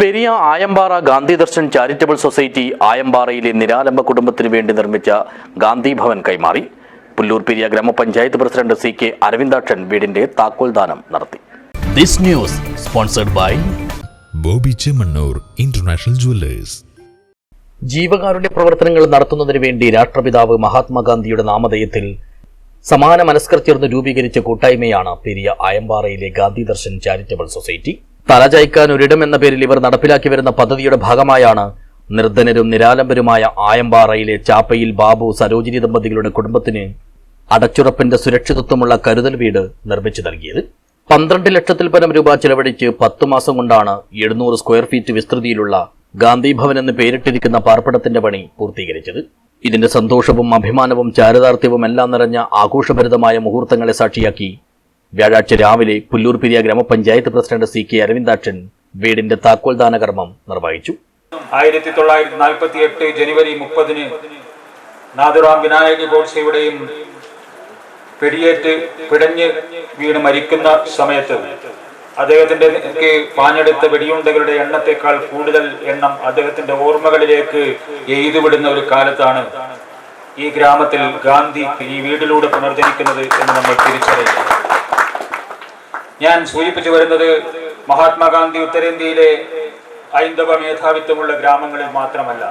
Periya Ayampara Gandhi Darshan charitable society ആയമ്പാറയിലെ നിരാലംബ കുടുംബത്തിന് വേണ്ടി നിർമ്മിച്ച ഗാന്ധി ഭവൻ കൈമാറി. പുല്ലൂർ പെരിയ ഗ്രാമപഞ്ചായത്ത് പ്രസിഡന്റ് സി കെ അരവിന്ദാക്ഷൻ വീടിന്റെ താക്കോൽദാനം നടത്തി. This news sponsored by Bobby Chemmanur international jewellers. ജീവകാരുണ്യ പ്രവർത്തനങ്ങൾ നടത്തുന്നതിന് വേണ്ടി രാഷ്ട്രപിതാവ് മഹാത്മാഗാന്ധിയുടെ നാമധേയത്തിൽ സമാന മനസ്കർ ചേർന്ന് രൂപീകരിച്ച കൂട്ടായ്മയാണ് പെരിയ ആയമ്പാറയിലെ ഗാന്ധി ദർശൻ ചാരിറ്റബിൾ സൊസൈറ്റി. തലചായ്ക്കാൻ ഒരിടം എന്ന പേരിൽ ഇവർ നടപ്പിലാക്കി വരുന്ന പദ്ധതിയുടെ ഭാഗമായാണ് നിർധനരും നിരാലംബരുമായ ആയമ്പാറയിലെ ചാപ്പയിൽ ബാബു സരോജിനി ദമ്പതികളുടെ കുടുംബത്തിന് അടച്ചുറപ്പിന്റെ സുരക്ഷിതത്വമുള്ള കരുതൽ വീട് നിർമ്മിച്ചു നൽകിയത്. പന്ത്രണ്ട് ലക്ഷത്തിൽ പരം രൂപ ചെലവഴിച്ച് പത്തു മാസം കൊണ്ടാണ് എഴുന്നൂറ് സ്ക്വയർ ഫീറ്റ് വിസ്തൃതിയിലുള്ള ഗാന്ധി ഭവൻ എന്ന് പേരിട്ടിരിക്കുന്ന പാർപ്പിടത്തിന്റെ പണി പൂർത്തീകരിച്ചത്. ഇതിന്റെ സന്തോഷവും അഭിമാനവും ചാരിതാർത്ഥ്യവും എല്ലാം നിറഞ്ഞ ആഘോഷഭരിതമായ മുഹൂർത്തങ്ങളെ സാക്ഷിയാക്കി വ്യാഴാഴ്ച രാവിലെ പുല്ലൂർ പെരിയ ഗ്രാമപഞ്ചായത്ത് പ്രസിഡന്റ് സി കെ അരവിന്ദാക്ഷൻ വീടിന്റെ താക്കോൽദാന കർമ്മം നിർവഹിച്ചു. ആയിരത്തി തൊള്ളായിരത്തി നാൽപ്പത്തി എട്ട് ജനുവരി മുപ്പതിന് നാഥുറാം വിനായക ഗോഡ്സെയുടെയും പെരിയേറ്റ് പിടഞ്ഞ് വീണ് മരിക്കുന്ന സമയത്ത് അദ്ദേഹത്തിന്റെ പാഞ്ഞെടുത്ത വെടിയുണ്ടകളുടെ എണ്ണത്തെക്കാൾ കൂടുതൽ എണ്ണം അദ്ദേഹത്തിന്റെ ഓർമ്മകളിലേക്ക് എഴുതുവിടുന്ന ഒരു കാലത്താണ് ഈ ഗ്രാമത്തിൽ ഗാന്ധി ഈ വീടിലൂടെ പുനർജനിക്കുന്നത് എന്ന് നമ്മൾ തിരിച്ചറിയുന്നു ഞാൻ സൂചിപ്പിച്ചു വരുന്നത് മഹാത്മാഗാന്ധി ഉത്തരേന്ത്യയിലെ ഹൈന്ദവ മേധാവിത്വമുള്ള ഗ്രാമങ്ങളിൽ മാത്രമല്ല.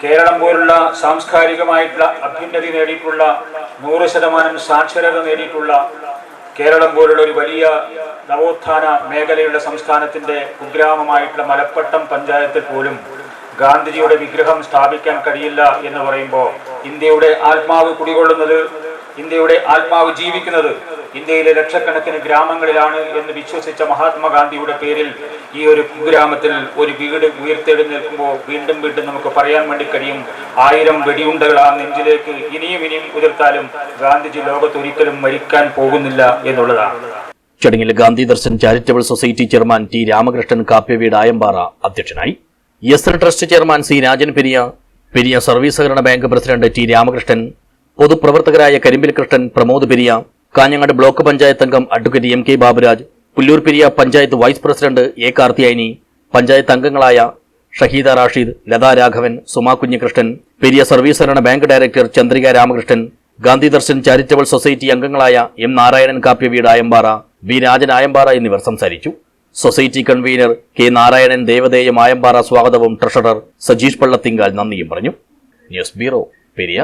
കേരളം പോലുള്ള സാംസ്കാരികമായിട്ടുള്ള അഭ്യുന്നതി നേടിയിട്ടുള്ള നൂറ് ശതമാനം സാക്ഷരത നേടിയിട്ടുള്ള കേരളം പോലുള്ള ഒരു വലിയ നവോത്ഥാന മേഖലയുള്ള സംസ്ഥാനത്തിന്റെ കുഗ്രാമമായിട്ടുള്ള മലപ്പട്ടം പഞ്ചായത്തിൽ പോലും ഗാന്ധിജിയുടെ വിഗ്രഹം സ്ഥാപിക്കാൻ കഴിയില്ല എന്ന് പറയുമ്പോൾ ഇന്ത്യയുടെ ആത്മാവ് കുടികൊള്ളുന്നത് ഇന്ത്യയുടെ ആത്മാവ് ജീവിക്കുന്നത് ഇന്ത്യയിലെ ലക്ഷക്കണക്കിന് ഗ്രാമങ്ങളിലാണ് എന്ന് വിശ്വസിച്ച മഹാത്മാഗാന്ധിയുടെ പേരിൽ ഈ ഒരു കുഗ്രാമത്തിൽ ഒരു വീട് ഉയർത്തെഴുന്നേൽക്കുമ്പോൾ വീണ്ടും വീണ്ടും നമുക്ക് പറയാൻ വേണ്ടി കഴിയും. ആയിരം വെടിയുണ്ടകൾ ആ നെഞ്ചിലേക്ക് ഇനിയും ഇനിയും ഉതിർത്താലും ഗാന്ധിജി ലോകത്തൊരിക്കലും മരിക്കാൻ പോകുന്നില്ല എന്നുള്ളതാണ്. ചടങ്ങിൽ Gandhi Darshan charitable society chairman T Ramakrishnan Kapyaveedu Ayampara അധ്യക്ഷനായി. S trust chairman C Rajan Periya Periya service സഹകരണ ബാങ്ക് പ്രസിഡന്റ് ടി രാമകൃഷ്ണൻ പൊതുപ്രവർത്തകരായ കരിമ്പിൽ കൃഷ്ണൻ പ്രമോദ് പെരിയ കാഞ്ഞങ്ങാട് ബ്ലോക്ക് പഞ്ചായത്ത് അംഗം advocate M K Baburaj Pullur Periya panchayat vice president A Karthiyayani panchayat അംഗങ്ങളായ Shaheeda Rasheed Latha Raghavan Suma Kunhikrishnan Periya service ഭരണ bank director Chandrika Ramakrishnan Gandhi Darshan charitable society അംഗങ്ങളായ M Narayanan കാപ്യവീട് Ayampara V Rajan Ayampara എന്നിവർ സംസാരിച്ചു. Society convener K Narayanan Devadeyam Ayampara സ്വാഗതവും treasurer Sajeesh Pallathinkal നന്ദിയും പറഞ്ഞു. News bureau Periya.